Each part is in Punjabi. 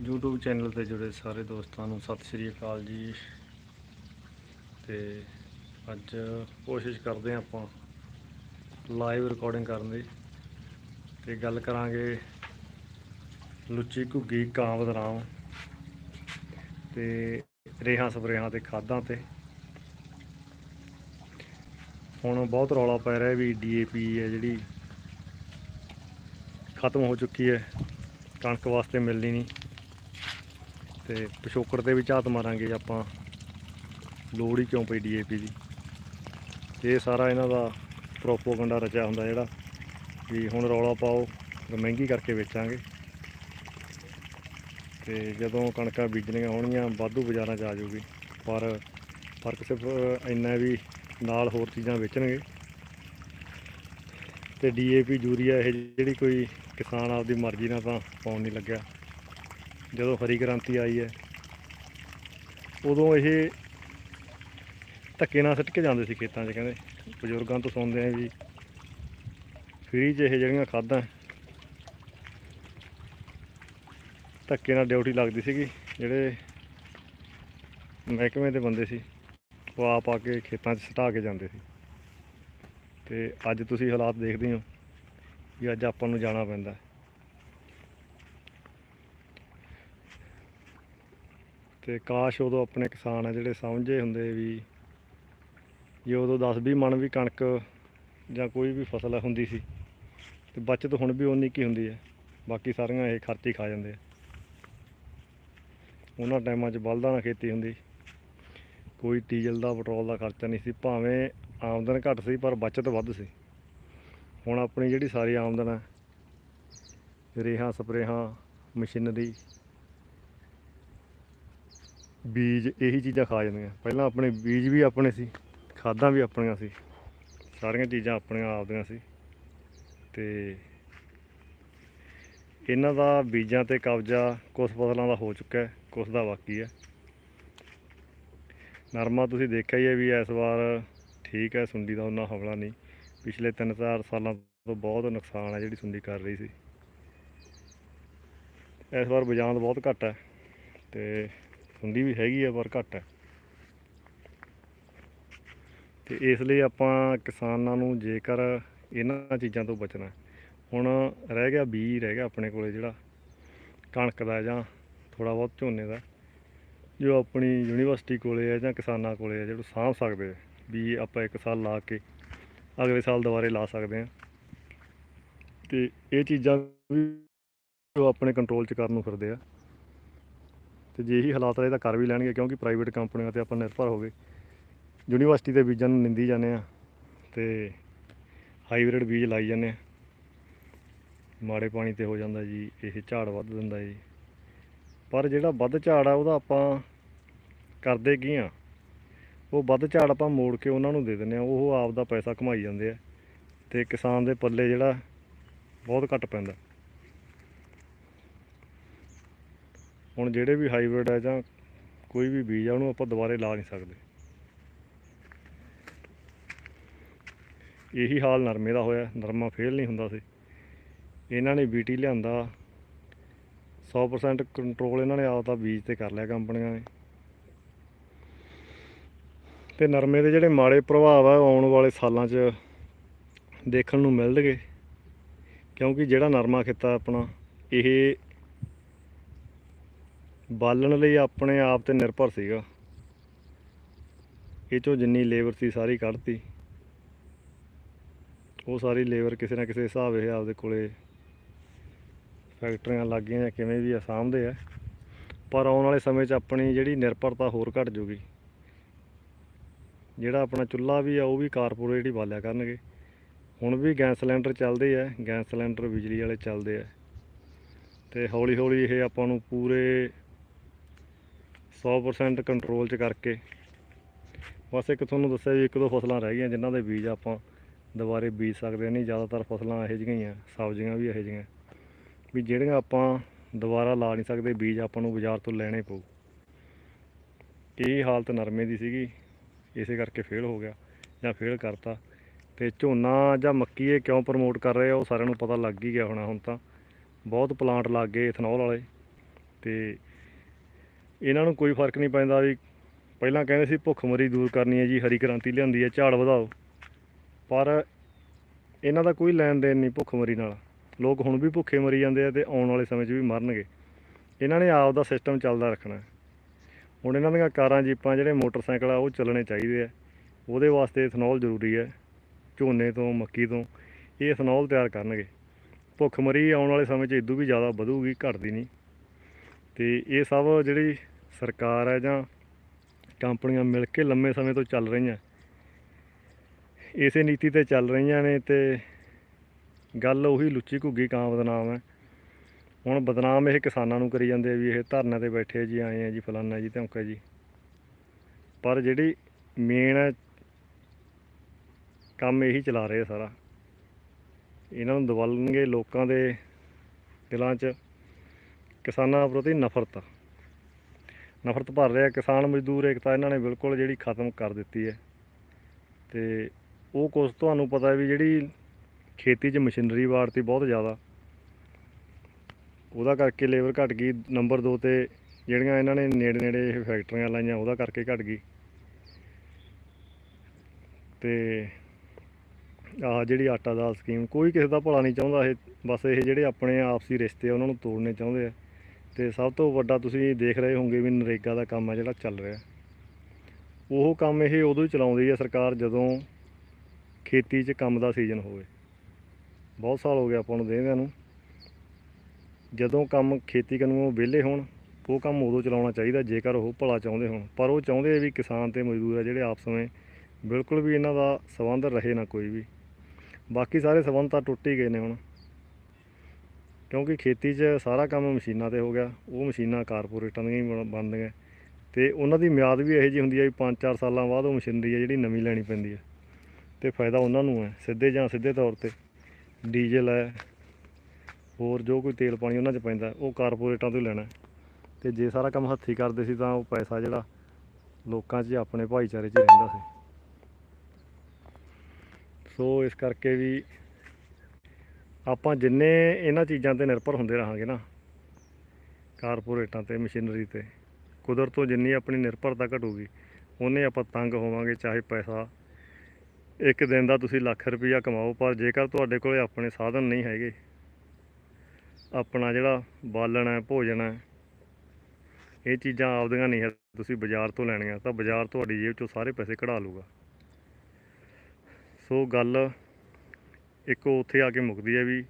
YouTube ਚੈਨਲ ਤੇ ਜੁੜੇ ਸਾਰੇ ਦੋਸਤਾਂ ਨੂੰ ਸਤਿ ਸ਼੍ਰੀ ਅਕਾਲ ਜੀ। ਤੇ ਅੱਜ ਕੋਸ਼ਿਸ਼ ਕਰਦੇ ਹਾਂ ਆਪਾਂ ਲਾਈਵ ਰਿਕਾਰਡਿੰਗ ਕਰਨ ਦੀ। ਤੇ ਗੱਲ ਕਰਾਂਗੇ ਲੁੱਚੀ ਘੁੱਗੀ ਕਾਂ ਬਦਨਾਮ ਤੇ ਰੇਹਾਂ ਸਪਰੇਹਾਂ ਤੇ ਖਾਦਾਂ ਤੇ। ਹੁਣ ਬਹੁਤ ਰੌਲਾ ਪੈ ਰਿਹਾ ਵੀ ਡੀਏਪੀ ਹੈ ਜਿਹੜੀ ਖਤਮ ਹੋ ਚੁੱਕੀ ਹੈ। ਕਣਕ ਵਾਸਤੇ ਮਿਲਣੀ ਨਹੀਂ। ਤੇ ਪਿਛੋਕੜ ਤੇ ਵੀ ਝਾਤ ਮਾਰਾਂਗੇ ਆਪਾਂ। ਲੋੜ ਹੀ ਕਿਉਂ ਪਈ ਡੀਏਪੀ ਦੀ? ਇਹ ਸਾਰਾ ਇਹਨਾਂ ਦਾ ਪ੍ਰੋਪੋਗੰਡਾ ਰਚਿਆ ਹੁੰਦਾ ਜਿਹੜਾ ਵੀ ਹੁਣ ਰੌਲਾ ਪਾਓ ਮਹਿੰਗੀ ਕਰਕੇ ਵੇਚਾਂਗੇ। ਤੇ ਜਦੋਂ ਕਣਕਾਂ ਬੀਜਣੀਆਂ ਹੋਣਗੀਆਂ, ਵਾਧੂ ਬਾਜ਼ਾਰਾਂ 'ਚ ਆ ਜਾਊਗੀ। ਪਰ ਫ਼ਰਕ ਸਿਰਫ ਇੰਨਾ ਵੀ ਨਾਲ ਹੋਰ ਚੀਜ਼ਾਂ ਵੇਚਣਗੇ। ਤੇ ਡੀਏਪੀ ਯੂਰੀਆ ਇਹ ਜਿਹੜੀ ਕੋਈ ਕਿਸਾਨ ਆਪਦੀ ਮਰਜ਼ੀ ਨਾਲ ਤਾਂ ਪਾਉਣ ਨਹੀਂ ਲੱਗਿਆ। ਜਦੋਂ ਹਰੀ ਕ੍ਰਾਂਤੀ ਆਈ ਹੈ, ਉਦੋਂ ਇਹ ਧੱਕੇ ਨਾਲ ਸਿੱਟ ਕੇ ਜਾਂਦੇ ਸੀ ਖੇਤਾਂ 'ਚ, ਕਹਿੰਦੇ ਬਜ਼ੁਰਗਾਂ ਤੋਂ ਸੁਣਦੇ ਆ ਵੀ ਫ੍ਰੀ 'ਚ ਇਹ ਜਿਹੜੀਆਂ ਖਾਦਾਂ ਧੱਕੇ ਨਾਲ ਡਿਊਟੀ ਲੱਗਦੀ ਸੀਗੀ, ਜਿਹੜੇ ਮਹਿਕਮੇ ਦੇ ਬੰਦੇ ਸੀ, ਉਹ ਆਪ ਆ ਕੇ ਖੇਤਾਂ 'ਚ ਸਟਾ ਕੇ ਜਾਂਦੇ ਸੀ। ਤੇ ਅੱਜ ਤੁਸੀਂ ਹਾਲਾਤ ਦੇਖਦੇ ਹੋ ਵੀ ਅੱਜ ਆਪਾਂ ਨੂੰ ਜਾਣਾ ਪੈਂਦਾ। ਤੇ ਕਾਸ਼ ਉਦੋਂ ਆਪਣੇ ਕਿਸਾਨ ਆ ਜਿਹੜੇ ਸਮਝੇ ਹੁੰਦੇ ਵੀ ਜੇ ਉਦੋਂ 10-20 ਮਣ ਵੀ ਕਣਕ ਜਾਂ ਕੋਈ ਵੀ ਫਸਲ ਹੁੰਦੀ ਸੀ, ਤੇ ਬਚਤ ਹੁਣ ਵੀ ਉਨੀ ਕੀ ਹੁੰਦੀ ਹੈ ਬਾਕੀ ਸਾਰੀਆਂ ਇਹ ਖਰਚ ਖਾ ਜਾਂਦੇ ਆ। ਉਹਨਾਂ ਟਾਈਮਾਂ 'ਚ ਬਲਦਾਂ ਨਾਲ ਖੇਤੀ ਹੁੰਦੀ, ਕੋਈ ਡੀਜ਼ਲ ਦਾ, ਪੈਟਰੋਲ ਦਾ ਖਰਚਾ ਨਹੀਂ ਸੀ, ਭਾਵੇਂ ਆਮਦਨ ਘੱਟ ਸੀ ਪਰ ਬਚਤ ਵੱਧ ਸੀ। ਹੁਣ ਆਪਣੀ ਜਿਹੜੀ ਸਾਰੀ ਆਮਦਨ ਹੈ ਰੇਹਾਂ, ਸਪਰੇਹਾਂ, ਮਸ਼ੀਨਰੀ ਬੀਜ ਇਹੀ ਚੀਜ਼ਾਂ ਖਾ ਜਾਂਦੀਆਂ। ਪਹਿਲਾਂ ਆਪਣੇ ਬੀਜ ਵੀ ਆਪਣੇ ਸੀ, ਖਾਦਾਂ ਵੀ ਆਪਣੀਆਂ ਸੀ। ਸਾਰੀਆਂ ਚੀਜ਼ਾਂ ਆਪਣੀਆਂ ਆਪਦੀਆਂ ਸੀ। ਤੇ ਇਹਨਾਂ ਦਾ ਬੀਜਾਂ ਤੇ ਕਬਜ਼ਾ ਕੁਝ ਫਸਲਾਂ ਦਾ ਹੋ ਚੁੱਕਾ ਹੈ ਕੁਝ ਦਾ ਬਾਕੀ ਹੈ। ਨਰਮਾ ਤੁਸੀਂ ਦੇਖਿਆ ਹੀ ਹੈ ਵੀ ਇਸ ਵਾਰ ਠੀਕ ਹੈ, ਸੁੰਡੀ ਦਾ ਉਹਨਾਂ ਹਮਲਾ ਨਹੀਂ। ਪਿਛਲੇ 3-4 ਸਾਲਾਂ ਤੋਂ ਬਹੁਤ ਨੁਕਸਾਨ ਹੈ ਜਿਹੜੀ ਸੁੰਡੀ ਕਰ ਰਹੀ ਸੀ। ਇਸ ਵਾਰ ਬਜਾਂਦ ਬਹੁਤ ਘੱਟ ਹੈ। ਤੇ ਸੁੰਡੀ ਵੀ ਹੈਗੀ ਆ ਪਰ ਘੱਟ ਹੈ। ਤੇ ਇਸ ਲਈ ਆਪਾਂ ਕਿਸਾਨਾਂ ਨੂੰ ਜੇਕਰ ਇਹਨਾਂ ਚੀਜ਼ਾਂ ਤੋਂ ਬਚਣਾ ਹੁਣ ਰਹਿ ਗਿਆ ਬੀ ਰਹਿ ਗਿਆ ਆਪਣੇ ਕੋਲੇ ਜਿਹੜਾ ਕਣਕ ਦਾ ਜਾਂ ਥੋੜਾ ਬਹੁਤ ਝੋਨੇ ਦਾ, ਜੋ ਆਪਣੀ ਯੂਨੀਵਰਸਿਟੀ ਕੋਲੇ ਹੈ ਜਾਂ ਕਿਸਾਨਾਂ ਕੋਲੇ ਹੈ, ਜਿਹੜਾ ਸਾਂਭ ਸਕਦੇ ਆ ਵੀ ਆਪਾਂ ਇੱਕ ਸਾਲ ਲਾ ਕੇ ਅਗਲੇ ਸਾਲ ਦੁਬਾਰੇ ਲਾ ਸਕਦੇ ਆ ਤੇ ਇਹ ਚੀਜ਼ਾਂ ਵੀ ਉਹ ਆਪਣੇ ਕੰਟਰੋਲ 'ਚ ਕਰਨ ਨੂੰ ਫਿਰਦੇ ਆ। ਤੇ ਜੇ ਇਹੀ ਹਾਲਾਤ ਰਹੇ ਤਾਂ ਕਰ ਵੀ ਲੈਣਗੇ, ਕਿਉਂਕਿ ਪ੍ਰਾਈਵੇਟ ਕੰਪਨੀਆਂ ਤੇ ਆਪਾਂ ਨਿਰਭਰ ਹੋ ਗਏ ਯੂਨੀਵਰਸਿਟੀ ਦੇ ਬੀਜਾਂ ਨੂੰ ਨਿੰਦੀ ਜਾਂਦੇ ਆ ਤੇ ਹਾਈਬ੍ਰਿਡ ਬੀਜ ਲਾਈ ਜਾਂਦੇ ਆ। ਮਾੜੇ ਪਾਣੀ ਤੇ ਹੋ ਜਾਂਦਾ ਜੀ, ਇਹ ਝਾੜ ਵੱਧ ਦਿੰਦਾ ਜੀ। ਪਰ ਜਿਹੜਾ ਵੱਧ ਝਾੜ ਆ, ਉਹਦਾ ਆਪਾਂ ਕਰਦੇ ਕੀ ਆ? ਉਹ ਵੱਧ ਝਾੜ ਆਪਾਂ ਮੋੜ ਕੇ ਉਹਨਾਂ ਨੂੰ ਦੇ ਦਿੰਦੇ ਆ, ਉਹ ਆਪ ਦਾ ਪੈਸਾ ਕਮਾਈ ਜਾਂਦੇ ਆ। ਤੇ ਕਿਸਾਨ ਦੇ ਪੱਲੇ ਜਿਹੜਾ ਬਹੁਤ ਘੱਟ ਪੈਂਦਾ। ਹੁਣ ਜਿਹੜੇ ਵੀ ਹਾਈਬ੍ਰਿਡ ਆ ਜਾਂ ਕੋਈ ਵੀ ਬੀਜ ਆ, ਉਹਨੂੰ ਆਪਾਂ ਦੁਬਾਰੇ ਲਾ ਨਹੀਂ ਸਕਦੇ। ਇਹੀ ਹਾਲ ਨਰਮੇ ਦਾ ਹੋਇਆ, ਨਰਮਾ ਫੇਲ ਨਹੀਂ ਹੁੰਦਾ ਸੀ। ਇਹਨਾਂ ਨੇ ਬੀਟੀ ਲਿਆਂਦਾ 100% ਕੰਟਰੋਲ ਇਹਨਾਂ ਨੇ ਆਪਦਾ ਬੀਜ ਤੇ ਕਰ ਲਿਆ ਕੰਪਨੀਆਂ ਨੇ। ਤੇ ਨਰਮੇ ਦੇ ਜਿਹੜੇ ਮਾੜੇ ਪ੍ਰਭਾਵ ਆ ਉਹ ਆਉਣ ਵਾਲੇ ਸਾਲਾਂ 'ਚ ਦੇਖਣ ਨੂੰ ਮਿਲਣਗੇ, ਕਿਉਂਕਿ ਜਿਹੜਾ ਨਰਮਾ ਖੇਤਾ ਆਪਣਾ, ਇਹ ਬਾਲਣ ਲਈ ਆਪਣੇ ਆਪ ਤੇ ਨਿਰਭਰ ਸੀਗਾ। ਇਹ ਚੋਂ ਜਿੰਨੀ ਲੇਬਰ ਸੀ ਸਾਰੀ ਕੱਢਤੀ। ਉਹ ਸਾਰੀ ਲੇਬਰ ਕਿਸੇ ਨਾ ਕਿਸੇ ਹਿਸਾਬ ਇਹ ਆਪਦੇ ਕੋਲੇ ਫੈਕਟਰੀਆਂ ਲੱਗ ਗਈਆਂ ਜਾਂ ਕਿਵੇਂ ਵੀ ਆ, ਸਾਂਭਦੇ ਆ। ਪਰ ਆਉਣ ਵਾਲੇ ਸਮੇਂ 'ਚ ਆਪਣੀ ਜਿਹੜੀ ਨਿਰਭਰਤਾ ਹੋਰ ਘਟ ਜੂਗੀ। ਜਿਹੜਾ ਆਪਣਾ ਚੁੱਲ੍ਹਾ ਵੀ ਆ, ਉਹ ਵੀ ਕਾਰਪੋਰੇਟ ਹੀ ਬਾਲਿਆ ਕਰਨਗੇ। ਹੁਣ ਵੀ ਗੈਸ ਸਿਲੰਡਰ ਚੱਲਦੇ ਆ, ਗੈਸ ਸਿਲੰਡਰ ਬਿਜਲੀ ਵਾਲੇ ਚੱਲਦੇ ਆ। ਤੇ ਹੌਲੀ ਹੌਲੀ ਇਹ ਆਪਾਂ ਨੂੰ ਪੂਰੇ 100% ਕੰਟਰੋਲ 'ਚ ਕਰਕੇ। ਬਸ ਇੱਕ ਤੁਹਾਨੂੰ ਦੱਸਿਆ ਵੀ ਇੱਕ ਦੋ ਫਸਲਾਂ ਰਹਿ ਗਈਆਂ ਜਿਨ੍ਹਾਂ ਦੇ ਬੀਜ ਆਪਾਂ ਦੁਬਾਰੇ ਬੀਜ ਸਕਦੇ ਨਹੀਂ, ਜ਼ਿਆਦਾਤਰ ਫਸਲਾਂ ਇਹੋ ਜਿਹੀਆਂ ਹੀ ਆ, ਸਬਜ਼ੀਆਂ ਵੀ ਇਹੋ ਜਿਹੀਆਂ। ਵੀ ਜਿਹੜੀਆਂ ਆਪਾਂ ਦੁਬਾਰਾ ਲਾ ਨਹੀਂ ਸਕਦੇ, ਬੀਜ ਆਪਾਂ ਨੂੰ ਬਾਜ਼ਾਰ ਤੋਂ ਲੈਣੇ ਪਊ। ਇਹ ਹਾਲਤ ਨਰਮੇ ਦੀ ਸੀਗੀ, ਇਸੇ ਕਰਕੇ ਫੇਲ ਹੋ ਗਿਆ ਜਾਂ ਫੇਲ ਕਰਤਾ। ਤੇ ਝੋਨਾ ਜਾਂ ਮੱਕੀ ਇਹ ਕਿਉਂ ਪ੍ਰਮੋਟ ਕਰ ਰਹੇ ਆ, ਉਹ ਸਾਰਿਆਂ ਨੂੰ ਪਤਾ ਲੱਗ ਹੀ ਗਿਆ ਹੋਣਾ ਹੁਣ ਤਾਂ। ਬਹੁਤ ਪਲਾਂਟ ਲੱਗ ਗਏ ਇਥਨੋਲ ਵਾਲੇ। ਤੇ ਇਹਨਾਂ ਨੂੰ ਕੋਈ ਫ਼ਰਕ ਨਹੀਂ ਪੈਂਦਾ ਵੀ ਪਹਿਲਾਂ ਕਹਿੰਦੇ ਸੀ ਭੁੱਖਮਰੀ ਦੂਰ ਕਰਨੀ ਹੈ ਜੀ, ਹਰੀ ਕ੍ਰਾਂਤੀ ਲਿਆਂਦੀ ਹੈ, ਝਾੜ ਵਧਾਓ। ਪਰ ਇਹਨਾਂ ਦਾ ਕੋਈ ਲੈਣ ਦੇਣ ਨਹੀਂ ਭੁੱਖਮਰੀ ਨਾਲ। ਲੋਕ ਹੁਣ ਵੀ ਭੁੱਖੇ ਮਰੀ ਜਾਂਦੇ ਆ ਤੇ ਆਉਣ ਵਾਲੇ ਸਮੇਂ 'ਚ ਵੀ ਮਰਨਗੇ। ਇਹਨਾਂ ਨੇ ਆਪ ਦਾ ਸਿਸਟਮ ਚੱਲਦਾ ਰੱਖਣਾ। ਹੁਣ ਇਹਨਾਂ ਦੀਆਂ ਕਾਰਾਂ, ਜੀਪਾਂ, ਜਿਹੜੇ ਮੋਟਰਸਾਈਕਲ ਆ, ਉਹ ਚੱਲਣੇ ਚਾਹੀਦੇ ਆ। ਉਹਦੇ ਵਾਸਤੇ ਇਥਨੋਲ ਜ਼ਰੂਰੀ ਹੈ। ਝੋਨੇ ਤੋਂ, ਮੱਕੀ ਤੋਂ ਇਹ ਇਥਨੋਲ ਤਿਆਰ ਕਰਨਗੇ। ਭੁੱਖਮਰੀ ਆਉਣ ਵਾਲੇ ਸਮੇਂ 'ਚ ਇਦੋਂ ਵੀ ਜ਼ਿਆਦਾ ਵਧੂਗੀ, ਘਟਦੀ ਨਹੀਂ। ਤੇ ਇਹ ਸਭ ਜਿਹੜੀ ਸਰਕਾਰ ਹੈ ਜਾਂ ਕੰਪਨੀਆਂ ਮਿਲ ਕੇ ਲੰਮੇ ਸਮੇਂ ਤੋਂ ਚੱਲ ਰਹੀਆਂ। ਇਸੇ ਨੀਤੀ ਤੇ ਚੱਲ ਰਹੀਆਂ ਨੇ ਤੇ ਗੱਲ ਉਹੀ ਲੁੱਚੀ ਘੁੱਗੀ ਕਾਂ ਬਦਨਾਮ ਹੈ। ਹੁਣ ਬਦਨਾਮ ਇਹ ਕਿਸਾਨਾਂ ਨੂੰ ਕਰੀ ਜਾਂਦੇ ਆ ਵੀ ਇਹ ਧਰਨੇ ਤੇ ਬੈਠੇ ਜੀ, ਆਏ ਆ ਜੀ, ਫਲਾਨਾ ਜੀ ਧਮਕਾ ਜੀ। ਪਰ ਜਿਹੜੀ ਮੇਨ ਹੈ, ਕੰਮ ਇਹੀ ਚਲਾ ਰਹੇ ਆ ਸਾਰਾ। ਇਹਨਾਂ ਨੂੰ ਦਵਾਲਣਗੇ ਲੋਕਾਂ ਦੇ ਦਿਲਾਂ 'ਚ। ਕਿਸਾਨਾਂ ਪ੍ਰਤੀ ਨਫ਼ਰਤ। ਨਫ਼ਰਤ ਭਰ ਰਿਹਾ, ਕਿਸਾਨ ਮਜ਼ਦੂਰ ਏਕਤਾ ਇਹਨਾਂ ਨੇ ਬਿਲਕੁਲ ਜਿਹੜੀ ਖਤਮ ਕਰ ਦਿੱਤੀ ਹੈ। ਤੇ ਉਹ ਕੁਝ ਤੁਹਾਨੂੰ ਪਤਾ ਵੀ ਜਿਹੜੀ ਖੇਤੀ 'ਚ ਮਸ਼ੀਨਰੀ ਵਾੜਤੀ ਬਹੁਤ ਜ਼ਿਆਦਾ। ਉਹਦਾ ਕਰਕੇ ਲੇਬਰ ਘਟ ਗਈ, ਨੰਬਰ 2 ਤੇ ਜਿਹੜੀਆਂ ਇਹਨਾਂ ਨੇ ਨੇੜੇ ਨੇੜੇ ਇਹ ਫੈਕਟਰੀਆਂ ਲਾਈਆਂ, ਉਹਦਾ ਕਰਕੇ ਘਟ ਗਈ। ਤੇ ਆ ਜਿਹੜੀ ਆਟਾ ਦਾਲ ਸਕੀਮ, ਕੋਈ ਕਿਸੇ ਦਾ ਭਲਾ ਨਹੀਂ ਚਾਹੁੰਦਾ, ਇਹ ਬਸ ਇਹ ਜਿਹੜੇ ਆਪਣੇ ਆਪਸੀ ਰਿਸ਼ਤੇ ਆ, ਉਹਨਾਂ ਨੂੰ ਤੋੜਨੇ ਚਾਹੁੰਦੇ ਆ। ਤੇ ਸਭ ਤੋਂ ਵੱਡਾ ਤੁਸੀਂ ਦੇਖ ਰਹੇ ਹੋਵੋਗੇ ਵੀ ਨਰੇਗਾ ਦਾ ਕੰਮ ਹੈ ਜਿਹੜਾ ਚੱਲ ਰਿਹਾ। ਉਹ ਕੰਮ ਇਹ ਉਦੋਂ ਹੀ ਚਲਾਉਂਦੀ ਹੈ ਸਰਕਾਰ ਜਦੋਂ ਖੇਤੀ 'ਚ ਕੰਮ ਦਾ ਸੀਜ਼ਨ ਹੋਵੇ। ਬਹੁਤ ਸਾਲ ਹੋ ਗਏ ਆਪਾਂ ਨੂੰ ਦੇਂਦਿਆਂ ਨੂੰ। ਜਦੋਂ ਕੰਮ ਖੇਤੀ ਕਰਨ ਨੂੰ ਵਿਹਲੇ ਹੋਣ, ਉਹ ਕੰਮ ਉਦੋਂ ਚਲਾਉਣਾ ਚਾਹੀਦਾ ਜੇਕਰ ਉਹ ਭਲਾ ਚਾਹੁੰਦੇ ਹੋਣ। ਪਰ ਉਹ ਚਾਹੁੰਦੇ ਵੀ ਕਿਸਾਨ ਤੇ ਮਜ਼ਦੂਰ ਆ ਜਿਹੜੇ ਆਪਸ ਵਿੱਚ ਬਿਲਕੁਲ ਵੀ ਇਹਨਾਂ ਦਾ ਸੰਬੰਧ ਰਹੇ ਨਾ ਕੋਈ ਵੀ। ਬਾਕੀ ਸਾਰੇ ਸੰਬੰਧ ਤਾਂ ਟੁੱਟ ਹੀ ਗਏ ਨੇ ਹੁਣ। ਕਿਉਂਕਿ ਖੇਤੀ 'ਚ ਸਾਰਾ ਕੰਮ ਮਸ਼ੀਨਾਂ ਤੇ ਹੋ ਗਿਆ, ਉਹ ਮਸ਼ੀਨਾਂ ਕਾਰਪੋਰੇਟਾਂ ਦੀਆਂ ਹੀ ਬਣ- ਬਣਦੀਆਂ। ਤੇ ਉਹਨਾਂ ਦੀ ਮਿਆਦ ਵੀ ਇਹੋ ਜਿਹੀ ਹੁੰਦੀ ਹੈ ਵੀ 5-4 ਸਾਲਾਂ ਬਾਅਦ ਉਹ ਮਸ਼ੀਨਰੀ ਹੈ ਜਿਹੜੀ ਨਵੀਂ ਲੈਣੀ ਪੈਂਦੀ ਹੈ ਤੇ ਫਾਇਦਾ ਉਹਨਾਂ ਨੂੰ ਹੈ, ਸਿੱਧੇ ਜਾਂ ਸਿੱਧੇ ਤੌਰ ਤੇ। ਡੀਜ਼ਲ ਹੈ, ਹੋਰ ਜੋ ਕੋਈ ਤੇਲ ਪਾਣੀ ਉਹਨਾਂ 'ਚ ਪੈਂਦਾ, ਉਹ ਕਾਰਪੋਰੇਟਾਂ ਤੋਂ ਹੀ ਲੈਣਾ। ਹੈ। ਤੇ ਜੇ ਸਾਰਾ ਕੰਮ ਹੱਥੀਂ ਕਰਦੇ ਸੀ ਤਾਂ ਉਹ ਪੈਸਾ ਜਿਹੜਾ ਲੋਕਾਂ 'ਚ ਆਪਣੇ ਭਾਈਚਾਰੇ 'ਚ ਰਹਿੰਦਾ ਸੀ। ਸੋ ਇਸ ਕਰਕੇ ਵੀ ਆਪਾਂ ਜਿੰਨੇ ਇਹਨਾਂ ਚੀਜ਼ਾਂ ਤੇ ਨਿਰਭਰ ਹੁੰਦੇ ਰਹਾਂਗੇ ਨਾ, ਕਾਰਪੋਰੇਟਾਂ ਤੇ, ਮਸ਼ੀਨਰੀ ਤੇ, ਕੁਦਰਤ ਤੋਂ ਜਿੰਨੀ ਆਪਣੀ ਨਿਰਭਰਤਾ ਘਟੂਗੀ ਉਹਨੇ ਆਪਾਂ ਤੰਗ ਹੋਵਾਂਗੇ, ਚਾਹੇ ਪੈਸਾ, ਇੱਕ ਦਿਨ ਦਾ ਤੁਸੀਂ ਲੱਖ ਰੁਪਈਆ ਕਮਾਓ, ਪਰ ਜੇਕਰ ਤੁਹਾਡੇ ਕੋਲੇ ਆਪਣੇ ਸਾਧਨ ਨਹੀਂ ਹੈਗੇ, ਆਪਣਾ ਜਿਹੜਾ ਬਾਲਣ ਹੈ, ਭੋਜਨ ਹੈ, ਇਹ ਚੀਜ਼ਾਂ ਆਪਦੀਆਂ ਨਹੀਂ ਹੈ, ਤੁਸੀਂ ਬਾਜ਼ਾਰ ਤੋਂ ਲੈਣੀਆਂ, ਤਾਂ ਬਾਜ਼ਾਰ ਤੁਹਾਡੀ ਜੇਬ ਚੋਂ ਸਾਰੇ ਪੈਸੇ ਕਢਾ ਲੂਗਾ ਸੋ ਗੱਲ ਇੱਕ ਉੱਥੇ ਆ ਕੇ ਮੁੱਕਦੀ ਹੈ ਵੀ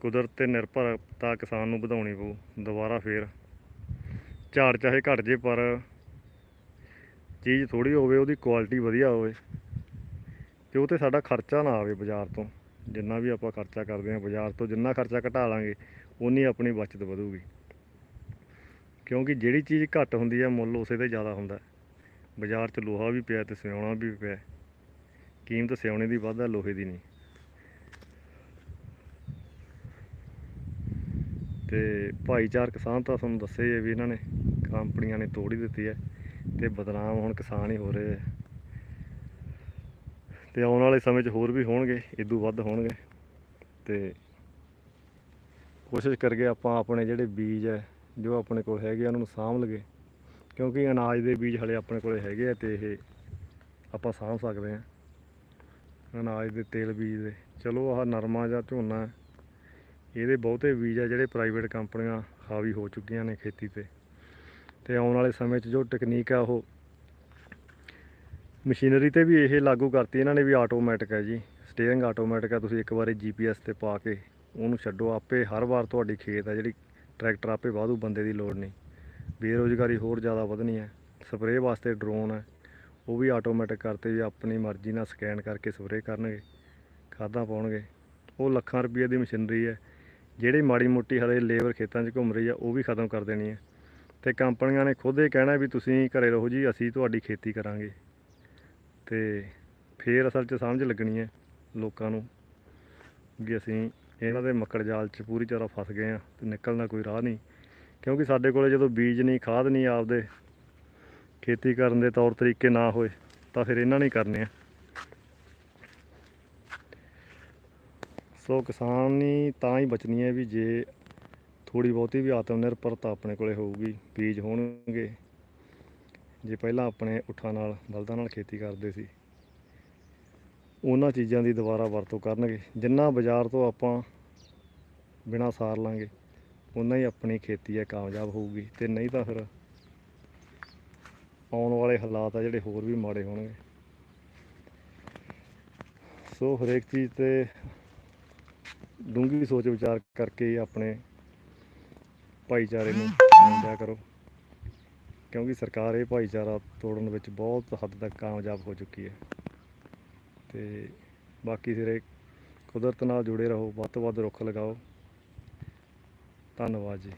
ਕੁਦਰਤ ਤੇ ਨਿਰਭਰਤਾ ਕਿਸਾਨ ਨੂੰ ਵਧਾਉਣੀ ਪਊ, ਦੁਬਾਰਾ ਫੇਰ। ਝਾੜ ਚਾਹੇ ਘਟ ਜੇ, ਪਰ ਚੀਜ਼ ਥੋੜੀ ਹੋਵੇ, ਉਹਦੀ ਕੁਆਲਿਟੀ ਵਧੀਆ ਹੋਵੇ, ਤੇ ਉਹ ਤੇ ਸਾਡਾ ਖਰਚਾ ਨਾ ਆਵੇ ਬਾਜ਼ਾਰ ਤੋਂ। ਜਿੰਨਾ ਵੀ ਆਪਾਂ ਖਰਚਾ ਕਰਦੇ ਹਾਂ, ਬਾਜ਼ਾਰ ਤੋਂ ਜਿੰਨਾ ਖਰਚਾ ਘਟਾ ਲਾਂਗੇ ਉਨੀ ਆਪਣੀ ਬਚਤ ਵਧੂਗੀ। ਕਿਉਂਕਿ ਜਿਹੜੀ ਚੀਜ਼ ਘੱਟ ਹੁੰਦੀ ਹੈ, ਮੁੱਲ ਉਸੇ ਤੇ ਜ਼ਿਆਦਾ ਹੁੰਦਾ। ਬਾਜ਼ਾਰ 'ਚ ਲੋਹਾ ਵੀ ਪਿਆ ਤੇ ਸਿਉਣਾ ਵੀ ਪਿਆ। ਕੀਮਤ ਸਿਉਣੇ ਦੀ ਵੱਧ ਹੈ, ਲੋਹੇ ਦੀ ਨਹੀਂ। ਤੇ ਭਾਈਚਾਰ ਕਿਸਾਨ ਤਾਂ ਤੁਹਾਨੂੰ ਦੱਸਿਆ ਹੀ ਹੈ ਵੀ ਇਹਨਾਂ ਨੇ ਕੰਪਨੀਆਂ ਨੇ ਤੋੜ ਹੀ ਦਿੱਤੀ ਹੈ ਤੇ ਬਦਨਾਮ ਹੁਣ ਕਿਸਾਨ ਹੀ ਹੋ ਰਹੇ ਹੈ ਤੇ ਆਉਣ ਵਾਲੇ ਸਮੇਂ 'ਚ ਹੋਰ ਵੀ ਹੋਣਗੇ ਇਦੋਂ ਵੱਧ ਹੋਣਗੇ। ਤੇ ਕੋਸ਼ਿਸ਼ ਕਰਕੇ ਆਪਾਂ ਆਪਣੇ ਜਿਹੜੇ ਬੀਜ ਹੈ ਜੋ ਆਪਣੇ ਕੋਲ ਹੈਗੇ ਆ, ਉਹਨਾਂ ਨੂੰ ਸਾਂਭ ਲਈਏ। ਕਿਉਂਕਿ ਅਨਾਜ ਦੇ ਬੀਜ ਹਲੇ ਆਪਣੇ ਕੋਲ ਹੈਗੇ ਆ ਤੇ ਇਹ ਆਪਾਂ ਸਾਂਭ ਸਕਦੇ ਹਾਂ ਅਨਾਜ ਦੇ ਤੇਲ ਬੀਜ ਦੇ। ਚਲੋ ਆਹ ਨਰਮਾ ਜਾਂ ਝੋਨਾ ਇਹਦੇ ਬਹੁਤੇ ਬੀਜ ਆ ਜਿਹੜੇ ਪ੍ਰਾਈਵੇਟ ਕੰਪਨੀਆਂ ਹਾਵੀ ਹੋ ਚੁੱਕੀਆਂ ਨੇ ਖੇਤੀ ਤੇ। ਤੇ ਆਉਣ ਵਾਲੇ ਸਮੇਂ 'ਚ ਜੋ ਟੈਕਨੀਕ ਆ ਉਹ ਮਸ਼ੀਨਰੀ ਤੇ ਵੀ ਇਹ ਲਾਗੂ ਕਰਤੀ, ਇਹਨਾਂ ਨੇ ਵੀ ਆਟੋਮੈਟਿਕ ਹੈ ਜੀ। ਸਟੀਅਰਿੰਗ ਆਟੋਮੈਟਿਕ ਹੈ ਤੁਸੀਂ ਇੱਕ ਵਾਰੀ ਜੀਪੀਐਸ ਤੇ ਪਾ ਕੇ ਉਹਨੂੰ ਛੱਡੋ ਆਪੇ, ਹਰ ਵਾਰ ਤੁਹਾਡੀ ਖੇਤ ਆ ਜਿਹੜੀ ਟਰੈਕਟਰ ਆਪੇ ਵਾਧੂ ਬੰਦੇ ਦੀ ਲੋੜ ਨਹੀਂ। ਬੇਰੁਜ਼ਗਾਰੀ ਹੋਰ ਜ਼ਿਆਦਾ ਵਧਣੀ ਹੈ ਸਪਰੇਅ ਵਾਸਤੇ ਡਰੋਨ ਹੈ ਉਹ ਵੀ ਆਟੋਮੈਟਿਕ ਕਰਤੇ ਵੀ ਆਪਣੀ ਮਰਜ਼ੀ ਨਾਲ ਸਕੈਨ ਕਰਕੇ ਸਪਰੇਅ ਕਰਨਗੇ, ਖਾਦਾਂ ਪਾਉਣਗੇ। ਉਹ ਲੱਖਾਂ ਰੁਪਏ ਦੀ ਮਸ਼ੀਨਰੀ ਹੈ ਜਿਹੜੀ ਮਾੜੀ ਮੋਟੀ ਹਲੇ ਲੇਬਰ ਖੇਤਾਂ 'ਚ ਘੁੰਮ ਰਹੀ ਆ, ਉਹ ਵੀ ਖਤਮ ਕਰ ਦੇਣੀ ਹੈ ਤੇ ਕੰਪਨੀਆਂ ਨੇ ਖੁਦ ਇਹ ਕਹਿਣਾ ਵੀ ਤੁਸੀਂ ਘਰੇ ਰਹੋ ਜੀ, ਅਸੀਂ ਤੁਹਾਡੀ ਖੇਤੀ ਕਰਾਂਗੇ। ਤੇ ਫੇਰ ਅਸਲ 'ਚ ਸਮਝ ਲੱਗਣੀ ਹੈ ਲੋਕਾਂ ਨੂੰ ਵੀ ਅਸੀਂ ਇਹਨਾਂ ਦੇ ਮੱਕੜ ਜਾਲ 'ਚ ਪੂਰੀ ਤਰ੍ਹਾਂ ਫਸ ਗਏ ਆ ਤੇ ਨਿਕਲਣਾ ਕੋਈ ਰਾਹ ਨਹੀਂ। ਕਿਉਂਕਿ ਸਾਡੇ ਕੋਲੇ ਜਦੋਂ ਬੀਜ ਨਹੀਂ, ਖਾਦ ਨਹੀਂ ਆਪਦੇ ਖੇਤੀ ਕਰਨ ਦੇ ਤੌਰ ਤਰੀਕੇ ਨਾ ਹੋਏ, ਤਾਂ ਫਿਰ ਇਹਨਾਂ ਨੇ ਕਰਨੇ ਆ। ਸੋ ਕਿਸਾਨੀ ਤਾਂ ਹੀ ਬਚਣੀ ਹੈ ਵੀ ਜੇ ਥੋੜੀ ਬਹੁਤੀ ਵੀ ਆਤਮ ਨਿਰਭਰਤਾ ਆਪਣੇ ਕੋਲੇ ਹੋਊਗੀ, ਬੀਜ ਹੋਣਗੇ। ਜੇ ਪਹਿਲਾਂ ਆਪਣੇ ਉਠਾਂ ਨਾਲ, ਬਲਦਾਂ ਨਾਲ ਖੇਤੀ ਕਰਦੇ ਸੀ, ਉਹਨਾਂ ਚੀਜ਼ਾਂ ਦੀ ਦੁਬਾਰਾ ਵਰਤੋਂ ਕਰਨਗੇ। ਜਿੰਨਾ ਬਾਜ਼ਾਰ ਤੋਂ ਆਪਾਂ ਬਿਨਾ ਸਾਰ ਲਾਂਗੇ ਉਨਾ ਹੀ ਆਪਣੀ ਖੇਤੀ ਹੈ ਕਾਮਯਾਬ ਹੋਊਗੀ। ਤੇ ਨਹੀਂ ਤਾਂ ਫਿਰ ਆਉਣ ਵਾਲੇ ਹਾਲਾਤ ਆ ਜਿਹੜੇ ਹੋਰ ਵੀ ਮਾੜੇ ਹੋਣਗੇ। ਸੋ ਹਰੇਕ ਚੀਜ਼ ਤੇ ਡੂੰਘੀ ਸੋਚ ਵਿਚਾਰ ਕਰਕੇ ਆਪਣੇ ਭਾਈਚਾਰੇ ਨੂੰ ਮੰਨਿਆ ਕਰੋ। ਕਿਉਂਕਿ ਸਰਕਾਰ ਇਹ ਭਾਈਚਾਰਾ ਤੋੜਨ ਵਿੱਚ ਬਹੁਤ ਹੱਦ ਤੱਕ ਕਾਮਯਾਬ ਹੋ ਚੁੱਕੀ ਹੈ। ਤੇ ਬਾਕੀ ਸਿਰੇ ਕੁਦਰਤ ਨਾਲ ਜੁੜੇ ਰਹੋ ਵੱਧ ਤੋਂ ਵੱਧ ਰੁੱਖ ਲਗਾਓ। ਧੰਨਵਾਦ ਜੀ।